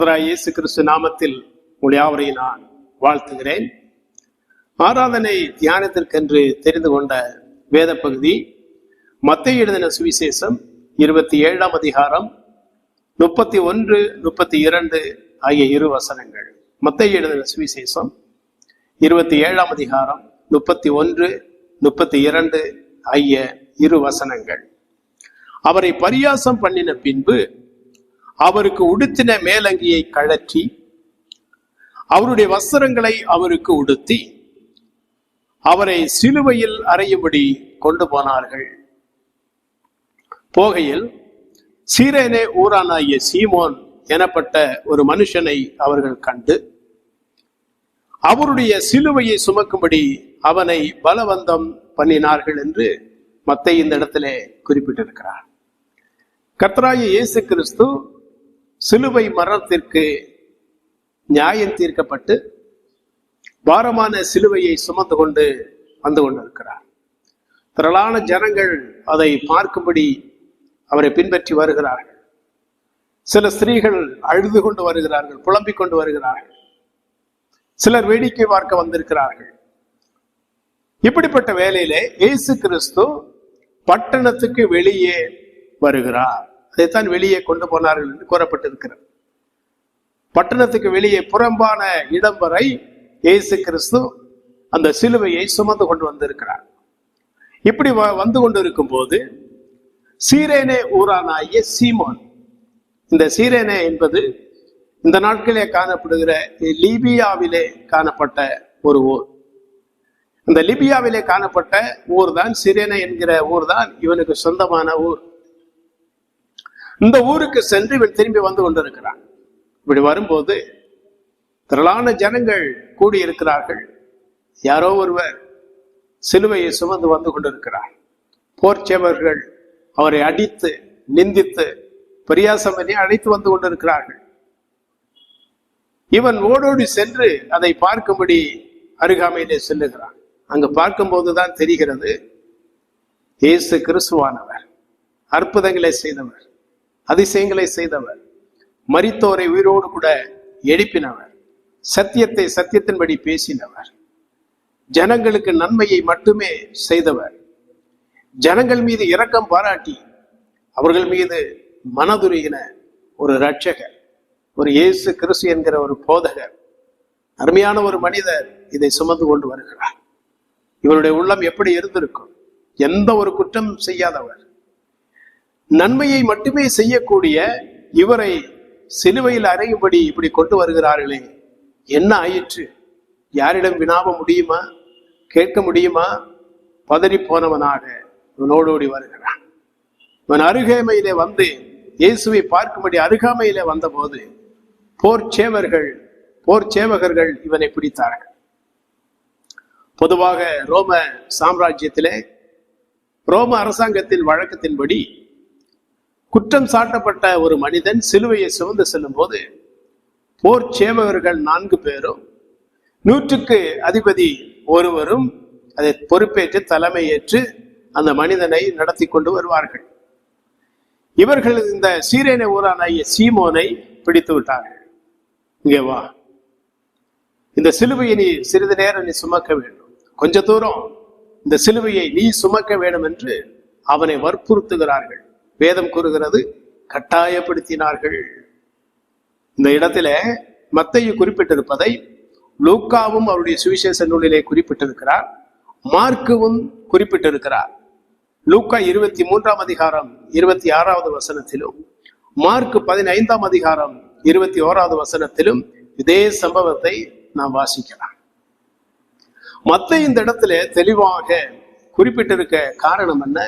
கர்த்தராய் இயேசு கிறிஸ்து நாமத்தில் உங்கள் நான் வாழ்த்துகிறேன். ஆராதனை தியானத்திற்கென்று தெரிந்து கொண்ட வேத பகுதி மத்திய எழுதின சுவிசேஷம் இருபத்தி ஏழாம் அதிகாரம் முப்பத்தி ஒன்று முப்பத்தி இரண்டு ஆகிய இரு வசனங்கள். மத்திய எழுதின சுவிசேஷம் இருபத்தி ஏழாம் அதிகாரம் முப்பத்தி ஒன்று முப்பத்தி இரண்டு ஆகிய இரு வசனங்கள். அவரை பரியாசம் பண்ணின பின்பு அவருக்கு உடுத்தின மேலங்கியை கழற்றி அவருடைய வஸ்திரங்களை அவருக்கு உடுத்தி அவரை சிலுவையில் அறையும்படி கொண்டு போனார்கள். போகையில் சீரேனே ஊரானாகிய சீமோன் எனப்பட்ட ஒரு மனுஷனை அவர்கள் கண்டு அவருடைய சிலுவையை சுமக்கும்படி அவனை பலவந்தம் பண்ணினார்கள் என்று மத்தை இந்த இடத்திலே குறிப்பிட்டிருக்கிறார். கத்ராய இயேசு கிறிஸ்து சிலுவை மரணத்திற்கு நியாயம் தீர்க்கப்பட்டு பாரமான சிலுவையை சுமந்து கொண்டு வந்து கொண்டிருக்கிறார். திரளான ஜனங்கள் அதை பார்க்கும்படி அவரை பின்பற்றி வருகிறார்கள். சில ஸ்திரீகள் அழுது கொண்டு வருகிறார்கள் புலம்பிக் கொண்டு வருகிறார்கள். சிலர் வேடிக்கை பார்க்க வந்திருக்கிறார்கள். இப்படிப்பட்ட வேலையிலே இயேசு கிறிஸ்து பட்டணத்துக்கு வெளியே வருகிறார். அதைத்தான் வெளியே கொண்டு போனார்கள் என்று கூறப்பட்டிருக்கிறது. பட்டணத்துக்கு வெளியே புறம்பான இடம் வரை இயேசு கிறிஸ்து அந்த சிலுவையை சுமந்து கொண்டு வந்திருக்கிறார். இப்படி வ- வந்து கொண்டிருக்கும் போது சீரேனே ஊரானாகிய சீமான். இந்த சீரேனே என்பது இந்த நாட்களிலே காணப்படுகிற லிபியாவிலே காணப்பட்ட ஒரு ஊர். இந்த லிபியாவிலே காணப்பட்ட ஊர் தான் சிரேனை என்கிற ஊர் தான் இவனுக்கு சொந்தமான ஊர். இந்த ஊருக்கு சென்று இவன் திரும்பி வந்து கொண்டிருக்கிறான். இப்படி வரும்போது திரளான ஜனங்கள் கூடியிருக்கிறார்கள். யாரோ ஒருவர் சிலுவையை சுமந்து வந்து கொண்டிருக்கிறார். போர்ச்சேவர்கள் அவரை அடித்து நிந்தித்து பரியாசம் பண்ணி அழைத்து வந்து கொண்டிருக்கிறார்கள். இவன் ஓடோடி சென்று அதை பார்க்கும்படி அருகாமையிலே செல்லுகிறான். அங்கு பார்க்கும்போதுதான் தெரிகிறது இயேசு கிறிஸ்துவானவர் அற்புதங்களை செய்தவர். அதிசயங்களை செய்தவர். மறித்தோரை உயிரோடு கூட எழுப்பினவர். சத்தியத்தை சத்தியத்தின்படி பேசினவர். ஜனங்களுக்கு நன்மையை மட்டுமே செய்தவர். ஜனங்கள் மீது இரக்கம் பாராட்டி அவர்கள் மீது மனதுருகின ஒரு இரட்சகர் ஒரு இயேசு கிறிஸ்து என்கிற ஒரு போதகர் அருமையான ஒரு மனிதர் இதை சுமந்து கொண்டு வருகிறார். இவருடைய உள்ளம் எப்படி இருந்திருக்கும்? எந்த ஒரு குற்றம் செய்யாதவர். நன்மையை மட்டுமே செய்யக்கூடிய இவரை சிலுவையில் அறையும்படி இப்படி கொண்டு வருகிறார்களே. என்ன ஆயிற்று? யாரிடம் வினாவ முடியுமா? கேட்க முடியுமா? பதறி போனவனாக இவனோடோடி வருகிறான். இவன் அருகாமையிலே வந்து இயேசுவை பார்க்கும்படி அருகாமையிலே வந்தபோது போர் சேவர்கள் போர் சேவகர்கள் இவனை பிடித்தார்கள். பொதுவாக ரோம சாம்ராஜ்யத்திலே ரோம அரசாங்கத்தின் வழக்கத்தின்படி குற்றம் சாட்டப்பட்ட ஒரு மனிதன் சிலுவையை சுமந்து செல்லும் போது போர் சேவகர்கள் நான்கு பேரும் நூற்றுக்கு அதிபதி ஒருவரும் அதை பொறுப்பேற்று தலைமை ஏற்று அந்த மனிதனை நடத்தி கொண்டு வருவார்கள். இவர்கள் இந்த சீரேனை ஊரானாகிய சீமோனை பிடித்து விட்டார்கள். இங்கே வா. இந்த சிலுவையை நீ சிறிது நேரம் நீ சுமக்க வேண்டும். கொஞ்ச தூரம் இந்த சிலுவையை நீ சுமக்க வேண்டும் என்று அவனை வற்புறுத்துகிறார்கள். வேதம் கூறுகிறது கட்டாயப்படுத்தினார்கள். இந்த இடத்துல மத்தையு குறிப்பிட்டிருப்பதை லூக்காவும் அவருடைய சுவிசேஷ நூலிலே குறிப்பிட்டிருக்கிறார் மார்க்குவும் குறிப்பிட்டிருக்கிறார். லூக்கா இருபத்தி மூன்றாம் அதிகாரம் இருபத்தி ஆறாவது வசனத்திலும் மார்க் பதினைந்தாம் அதிகாரம் இருபத்தி ஓராவது வசனத்திலும் இதே சம்பவத்தை நாம் வாசிக்கலாம். மத்த இந்த இடத்துல தெளிவாக குறிப்பிட்டிருக்க காரணம் என்ன?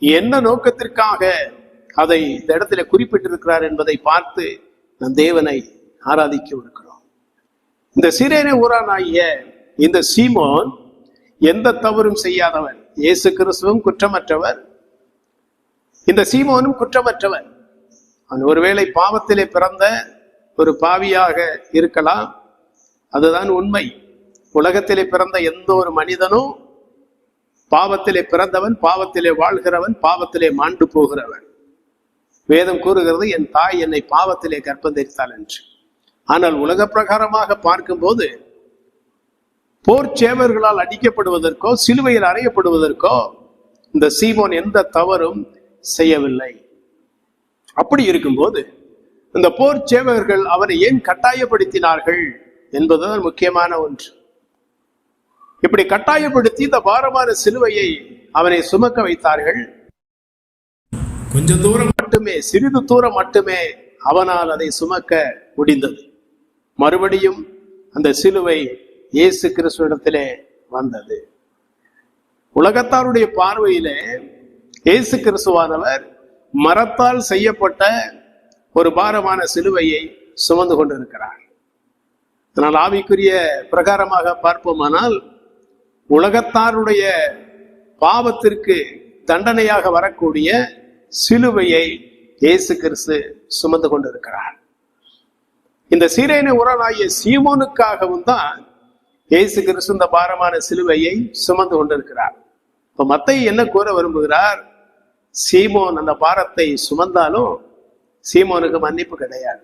என்ன நோக்கத்திற்காக அதை இந்த இடத்துல குறிப்பிட்டிருக்கிறார் என்பதை பார்த்து நம் தேவனை ஆராதிக்க இருக்கிறோம். இந்த சிறேனை ஊரானாகிய இந்த சீமோன் எந்த தவறும் செய்யாதவன். இயேசு கிறிஸ்துவும் குற்றமற்றவர். இந்த சீமோனும் குற்றமற்றவன் அவன் ஒருவேளை பாவத்திலே பிறந்த ஒரு பாவியாக இருக்கலாம். அதுதான் உண்மை. உலகத்திலே பிறந்த எந்த ஒரு மனிதனும் பாவத்திலே பிறந்தவன் பாவத்திலே வாழ்கிறவன் பாவத்திலே மாண்டு போகிறவன். வேதம் கூறுகிறது என் தாய் என்னை பாவத்திலே கற்பந்தரித்தாள் என்று. ஆனால் உலக பிரகாரமாக பார்க்கும்போது போர் சேவர்களால் அடிக்கப்படுவதற்கோ சிலுவையில் அறையப்படுவதற்கோ இந்த சீமோன் எந்த தவறும் செய்யவில்லை. அப்படி இருக்கும்போது இந்த போர் சேவகர்கள் ஏன் கட்டாயப்படுத்தினார்கள் என்பதுதான் முக்கியமான ஒன்று. இப்படி கட்டாயப்படுத்தி இந்த பாரமான சிலுவையை அவனை சுமக்க வைத்தார்கள். கொஞ்சம் தூரம் மட்டுமே சிறிது தூரம் மட்டுமே அவனால் அதை சுமக்க முடிந்தது. மறுபடியும் அந்த சிலுவை இயேசு கிறிஸ்துவிடத்திலே வந்தது. உலகத்தாருடைய பார்வையிலே இயேசு கிறிஸ்துவானவர் மரத்தால் செய்யப்பட்ட ஒரு பாரமான சிலுவையை சுமந்து கொண்டிருக்கிறார். ஆனால் ஆவிக்குரிய பிரகாரமாக பார்ப்போமானால் உலகத்தாருடைய பாவத்திற்கு தண்டனையாக வரக்கூடிய சிலுவையை இயேசு கிறிஸ்து சுமந்து கொண்டிருக்கிறார். இந்த சீரேன உரனாகிய சீமோனுக்காகவும் தான் இயேசு கிறிஸ்து இந்த பாரமான சிலுவையை சுமந்து கொண்டிருக்கிறார். இப்ப மத்தையை என்ன கூற விரும்புகிறார்? சீமோன் அந்த பாரத்தை சுமந்தாலும் சீமோனுக்கு மன்னிப்பு கிடையாது.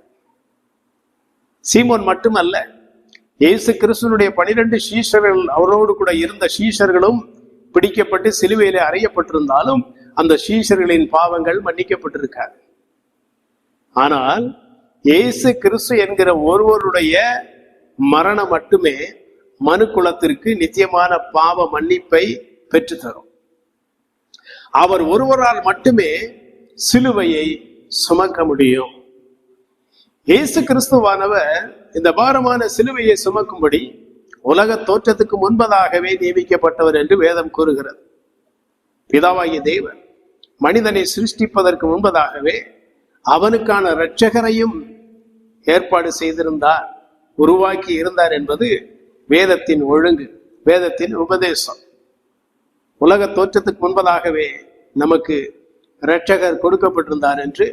சீமோன் மட்டுமல்ல இயேசு கிறிஸ்துனுடைய பனிரெண்டு சீஷர்கள் அவரோடு கூட இருந்த சீஷர்களும் பிடிக்கப்பட்டு சிலுவையிலே அறையப்பட்டிருந்தாலும் அந்த சீஷர்களின் பாவங்கள் மன்னிக்கப்பட்டிருக்காது. ஆனால் இயேசு கிறிஸ்து என்கிற ஒருவருடைய மரணம் மட்டுமே மனு குலத்திற்கு நித்தியமான பாவ மன்னிப்பை பெற்றுத்தரும். அவர் ஒருவரால் மட்டுமே சிலுவையை சுமக்க முடியும். இயேசு கிறிஸ்துவானவர் இந்த பாரமான சிலுவையை சுமக்கும்படி உலக தோற்றத்துக்கு முன்பதாகவே நியமிக்கப்பட்டவர் என்று வேதம் கூறுகிறது. பிதாவாகிய தேவன் மனிதனை சிருஷ்டிப்பதற்கு முன்பதாகவே அவனுக்கான இரட்சகரையும் ஏற்பாடு செய்திருந்தார் உருவாக்கி இருந்தார் என்பது வேதத்தின் ஒழுங்கு வேதத்தின் உபதேசம். உலக தோற்றத்துக்கு முன்பதாகவே நமக்கு இரட்சகர் கொடுக்கப்பட்டிருந்தார் என்று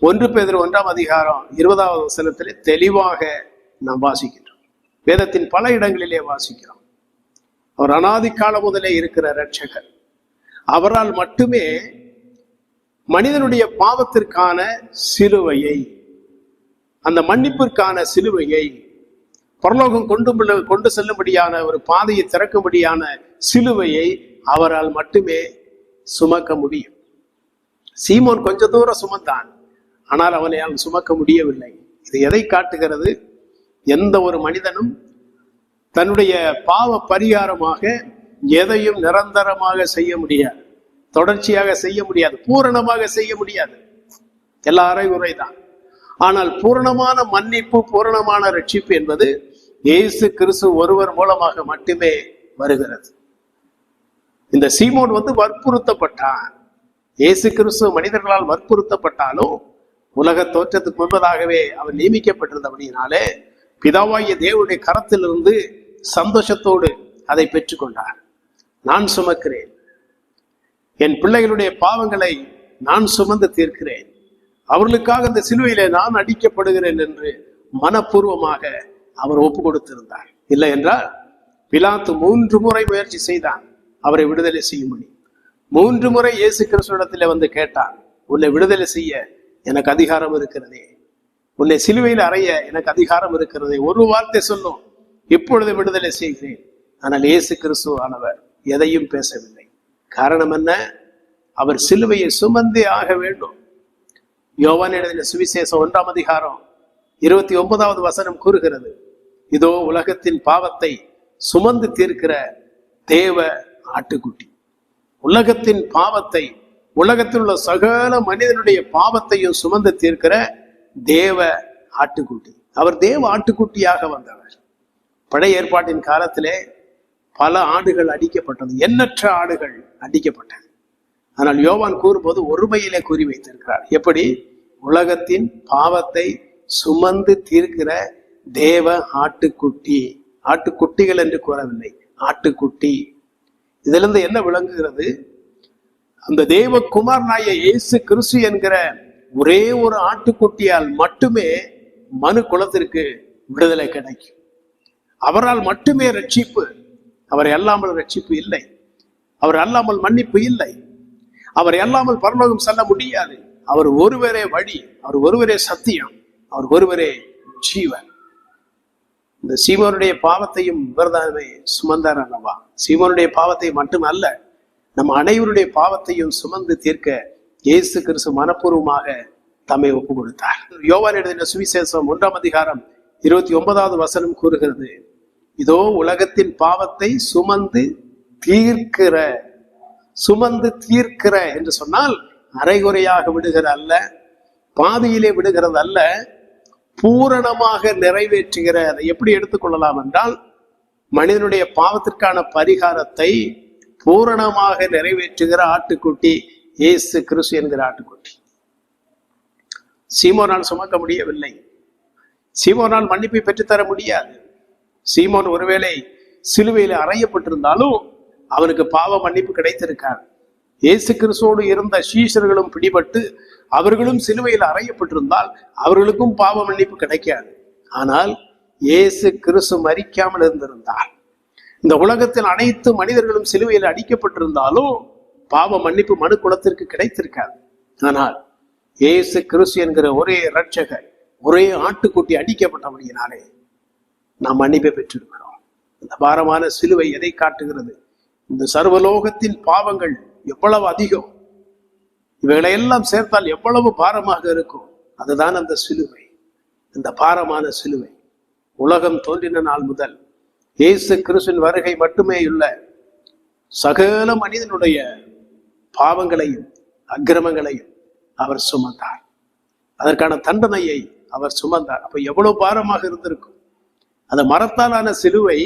ஒன்று பேதர் ஒன்றாம் அதிகாரம் இருபதாவது வசனத்திலே தெளிவாக நாம் வாசிக்கின்றோம். வேதத்தின் பல இடங்களிலே வாசிக்கிறோம். அவர் அனாதி காலம் முதலே இருக்கிற ரட்சகர் அவரால் மட்டுமே மனிதனுடைய பாவத்திற்கான சிலுவையை அந்த மன்னிப்பிற்கான சிலுவையை பரலோகம் கொண்டு கொண்டு செல்லும்படியான ஒரு பாதையை திறக்கும்படியான சிலுவையை அவரால் மட்டுமே சுமக்க முடியும். சீமோன் கொஞ்ச தூரம் சுமந்தான். ஆனால் அவனையால் சுமக்க முடியவில்லை. இது எதை காட்டுகிறது? எந்த ஒரு மனிதனும் தன்னுடைய பாவ பரிகாரமாக எதையும் நிரந்தரமாக செய்ய முடியாது. தொடர்ச்சியாக செய்ய முடியாது. பூரணமாக செய்ய முடியாது. எல்லா உரைதான் ஆனால் பூரணமான மன்னிப்பு பூரணமான ரட்சிப்பு என்பது இயேசு கிறிஸ்து ஒருவர் மூலமாக மட்டுமே வருகிறது. இந்த சீமோன் வந்து வற்புறுத்தப்பட்டான். இயேசு கிறிஸ்து மனிதர்களால் வற்புறுத்தப்பட்டாலும் உலக தோற்றத்துக்கு முன்பதாகவே அவர் நியமிக்கப்பட்டிருந்தபடியினாலே பிதாவாகிய தேவனுடைய கரத்திலிருந்து சந்தோஷத்தோடு அதை பெற்றுக்கொண்டார். நான் சுமக்கிறேன். என் பிள்ளைகளுடைய பாவங்களை நான் சுமந்து தீர்க்கிறேன். அவர்களுக்காக இந்த சிலுவையிலே நான் அடிக்கப்படுகிறேன் என்று மனப்பூர்வமாக அவர் ஒப்பு கொடுத்திருந்தார் இல்லை என்றால் பிலாத்து மூன்று முறை முயற்சி செய்தான். அவரை விடுதலை செய்யும்படி. மூன்று முறை இயேசு கிறிஸ்துவிடத்திலே வந்து கேட்டான் உன்னை விடுதலை செய்ய எனக்கு அதிகாரம் இருக்கிறதே. உன்னை சிலுவையில் அறைய எனக்கு அதிகாரம் இருக்கிறதே. ஒரு வார்த்தை சொல்லும் இப்பொழுது விடுதலை செய்கிறேன். ஆனால் இயேசு கிறிஸ்து ஆனவர் எதையும் பேசவில்லை. காரணம் என்ன? அவர் சிலுவையை சுமந்தே ஆக வேண்டும். யோவான் எழுதின சுவிசேஷம் ஒன்றாம் அதிகாரம் இருபத்தி ஒன்பதாவது வசனம் கூறுகிறது இதோ உலகத்தின் பாவத்தை சுமந்து தீர்க்கிற தேவ ஆட்டுக்குட்டி. உலகத்தின் பாவத்தை உலகத்தில் உள்ள சகல மனிதனுடைய பாவத்தையும் சுமந்து தீர்க்கிற தேவ ஆட்டுக்குட்டி. அவர் தேவ ஆட்டுக்குட்டியாக வந்தவர். பழைய ஏற்பாட்டின் காலத்திலே பல ஆடுகள் அடிக்கப்பட்டது. எண்ணற்ற ஆடுகள் அடிக்கப்பட்டது ஆனால் யோவான் கூறும்போது ஒருமையிலே கூறி வைத்திருக்கிறார். எப்படி? உலகத்தின் பாவத்தை சுமந்து தீர்க்கிற தேவ ஆட்டுக்குட்டி. ஆட்டுக்குட்டிகள் என்று கூறவில்லை. ஆட்டுக்குட்டி. இதிலிருந்து என்ன விளங்குகிறது? அந்த தேவகுமார் குமாரனாய இயேசு கிறிஸ்து என்கிற ஒரே ஒரு ஆட்டுக்குட்டியால் மட்டுமே மனு குலத்திற்கு விடுதலை கிடைக்கும். அவரால் மட்டுமே ரட்சிப்பு அவர் அல்லாமல் ரட்சிப்பு இல்லை. அவர் அல்லாமல் மன்னிப்பு இல்லை. அவர் அல்லாமல் பரலோகம் செல்ல முடியாது. அவர் ஒருவரே வழி அவர் ஒருவரே சத்தியம் அவர் ஒருவரே ஜீவன். இந்த சீமோனுடைய பாவத்தையும் இவர்தானே சுமந்தார் அல்லவா? சீமோனுடைய பாவத்தை மட்டுமல்ல நம் அனைவருடைய பாவத்தையும் சுமந்து தீர்க்க இயேசு கிறிஸ்து மனப்பூர்வமாக தம்மை ஒப்பு கொடுத்தார் யோவான் எழுதின சுவிசேஷம் ஒன்றாம் அதிகாரம் இருபத்தி ஒன்பதாவது வசனம் கூறுகிறது இதோ உலகத்தின் பாவத்தை சுமந்து தீர்க்கிற சுமந்து தீர்க்கிற என்று சொன்னால் அரைகுறையாக விடுகிற அல்ல பாதியிலே விடுகிறது அல்ல பூரணமாக நிறைவேற்றுகிற. அதை எப்படி எடுத்துக்கொள்ளலாம் என்றால் மனிதனுடைய பாவத்திற்கான பரிகாரத்தை பூரணமாக நிறைவேற்றுகிற ஆட்டுக்குட்டி இயேசு கிறிஸ்து என்கிற ஆட்டுக்குட்டி. சீமோனால் சுமக்க முடியவில்லை. சீமோனால் மன்னிப்பை பெற்றுத்தர முடியாது. சீமோன் ஒருவேளை சிலுவையில் அறையப்பட்டிருந்தாலும் அவனுக்கு பாவ மன்னிப்பு கிடைத்திருக்கார் இயேசு கிறிஸ்துவோடு இருந்த சீஷர்களும் பிடிபட்டு அவர்களும் சிலுவையில் அறையப்பட்டிருந்தால் அவர்களுக்கும் பாவ மன்னிப்பு கிடைக்காது. ஆனால் இயேசு கிறிஸ்து மறிக்காமல் இருந்திருந்தார். இந்த உலகத்தில் அனைத்து மனிதர்களும் சிலுவையில் அடிக்கப்பட்டிருந்தாலும் பாவ மன்னிப்பு மனு குலத்திற்கு கிடைத்திருக்காது. ஆனால் இயேசு கிறிஸ்து என்கிற ஒரே இரட்சகர் ஒரே ஆட்டுக்குட்டி அடிக்கப்பட்டபடியினாலே நாம் மன்னிப்பை பெற்றிருக்கிறோம். இந்த பாரமான சிலுவை எதை காட்டுகிறது? இந்த சர்வலோகத்தின் பாவங்கள் எவ்வளவு அதிகம்? இவைகளை எல்லாம் சேர்த்தால் எவ்வளவு பாரமாக இருக்கும்? அதுதான் அந்த சிலுவை. இந்த பாரமான சிலுவை. உலகம் தோன்றின நாள் முதல் இயேசு கிறிஸ்துவின் வருகை மட்டுமே உள்ள சகல மனிதனுடைய பாவங்களையும் அக்கிரமங்களையும் அவர் சுமந்தார். அதற்கான தண்டனையை அவர் சுமந்தார். அப்ப எவ்வளவு பாரமாக இருந்திருக்கும். அந்த மரத்தாலான சிலுவை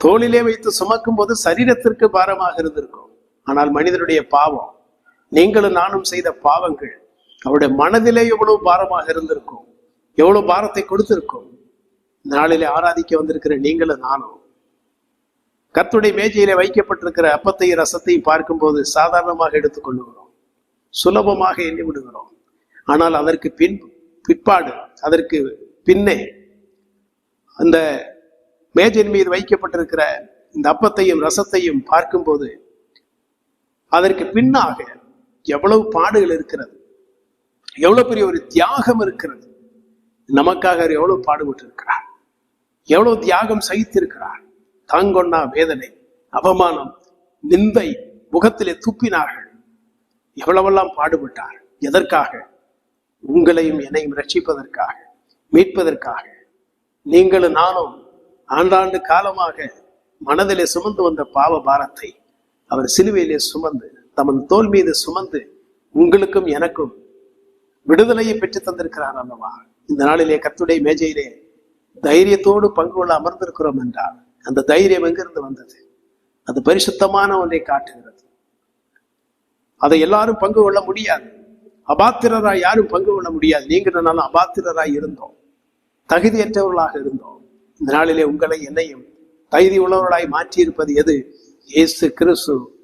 தோளிலே வைத்து சுமக்கும் போது சரீரத்திற்கு பாரமாக இருந்திருக்கும். ஆனால் மனிதனுடைய பாவம் நீங்களும் நானும் செய்த பாவங்கள் அவருடைய மனதிலே எவ்வளவு பாரமாக இருந்திருக்கும் எவ்வளவு பாரத்தை கொடுத்திருக்கும் நாளிலே ஆராதிக்க வந்திருக்கிற நீங்களும் நானும் கத்துடைய மேஜையிலே வைக்கப்பட்டிருக்கிற அப்பத்தையும் ரசத்தையும் பார்க்கும்போது சாதாரணமாக எடுத்துக்கொள்ளுகிறோம். சுலபமாக எண்ணி விடுகிறோம் ஆனால் அதற்கு பின் பிற்பாடு அதற்கு பின்னே அந்த மேஜையின் மீது வைக்கப்பட்டிருக்கிற இந்த அப்பத்தையும் ரசத்தையும் பார்க்கும்போது அதற்கு பின்னாக எவ்வளவு பாடுகள் இருக்கிறது. எவ்வளவு பெரிய ஒரு தியாகம் இருக்கிறது. நமக்காக அவர் எவ்வளவு பாடுபட்டு இருக்கிறார் எவ்வளவு தியாகம் சகித்திருக்கிறார்? தாங்கொண்டா வேதனை அவமானம் நிந்தை முகத்திலே துப்பினார்கள். எவ்வளவெல்லாம் பாடுபட்டார்? எதற்காக? உங்களையும் என்னையும் ரட்சிப்பதற்காக மீட்பதற்காக. நீங்களும் நானும் ஆண்டாண்டு காலமாக மனதிலே சுமந்து வந்த பாவ பாரத்தை அவர் சிலுவையிலே சுமந்து தமது தோல் மீது சுமந்து உங்களுக்கும் எனக்கும் விடுதலையை பெற்று தந்திருக்கிறார் அல்லவா? இந்த நாளிலே கத்துடைய மேஜையிலே தைரியத்தோடு பங்கு கொள்ள அமர்ந்திருக்கிறோம் என்றால் அந்த தைரியம் எங்கிருந்து வந்தது? அது பரிசுத்தமான ஒன்றை காட்டுகிறது. அதை எல்லாரும் பங்கு கொள்ள முடியாது. அபாத்திரராய் யாரும் பங்கு கொள்ள முடியாது. நீங்கள் அபாத்திரராய் இருந்தோம். தகுதியற்றவர்களாக இருந்தோம். இந்த நாளிலே உங்களை என்னையும் தகுதி உள்ளவர்களாய் மாற்றியிருப்பது எது? இயேசு கிறிஸ்து.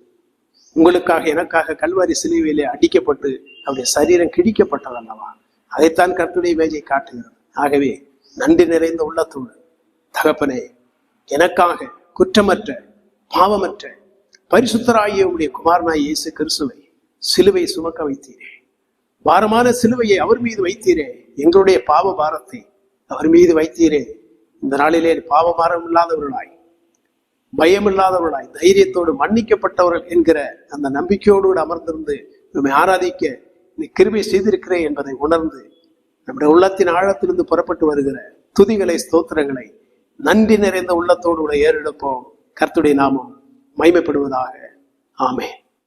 உங்களுக்காக எனக்காக கல்வாரி சிலுவையிலே அடிக்கப்பட்டு அவருடைய சரீரம் கிழிக்கப்பட்டதல்லவா? அதைத்தான் கருத்துடைய மேஜை காட்டுகிறது. ஆகவே நன்றி நிறைந்த உள்ளத்தோடு தகப்பனே எனக்காக குற்றமற்ற பாவமற்ற பரிசுத்தராகிய உடைய குமாரனாய் இயேசு கிறிஸ்துவை சிலுவை சுமக்க வைத்தீரே. பாரமான சிலுவையை அவர் மீது வைத்தீரே. எங்களுடைய பாவ பாரத்தை அவர் மீது வைத்தீரே. இந்த நாளிலே பாவபாரம் இல்லாதவர்களாய் பயமில்லாதவர்களாய் தைரியத்தோடு மன்னிக்கப்பட்டவர்கள் என்கிற அந்த நம்பிக்கையோடு அமர்ந்திருந்து நம்மை ஆராதிக்க நீ கிருமி செய்திருக்கிறேன் என்பதை உணர்ந்து நம்முடைய உள்ளத்தின் ஆழத்திலிருந்து புறப்பட்டு வருகிற துதிகளை ஸ்தோத்திரங்களை நன்றி நிறைந்த உள்ளத்தோடு உள்ள ஏறெடுப்போம். கர்த்துடைய நாமம் மைமைப்படுவதாக ஆமென்.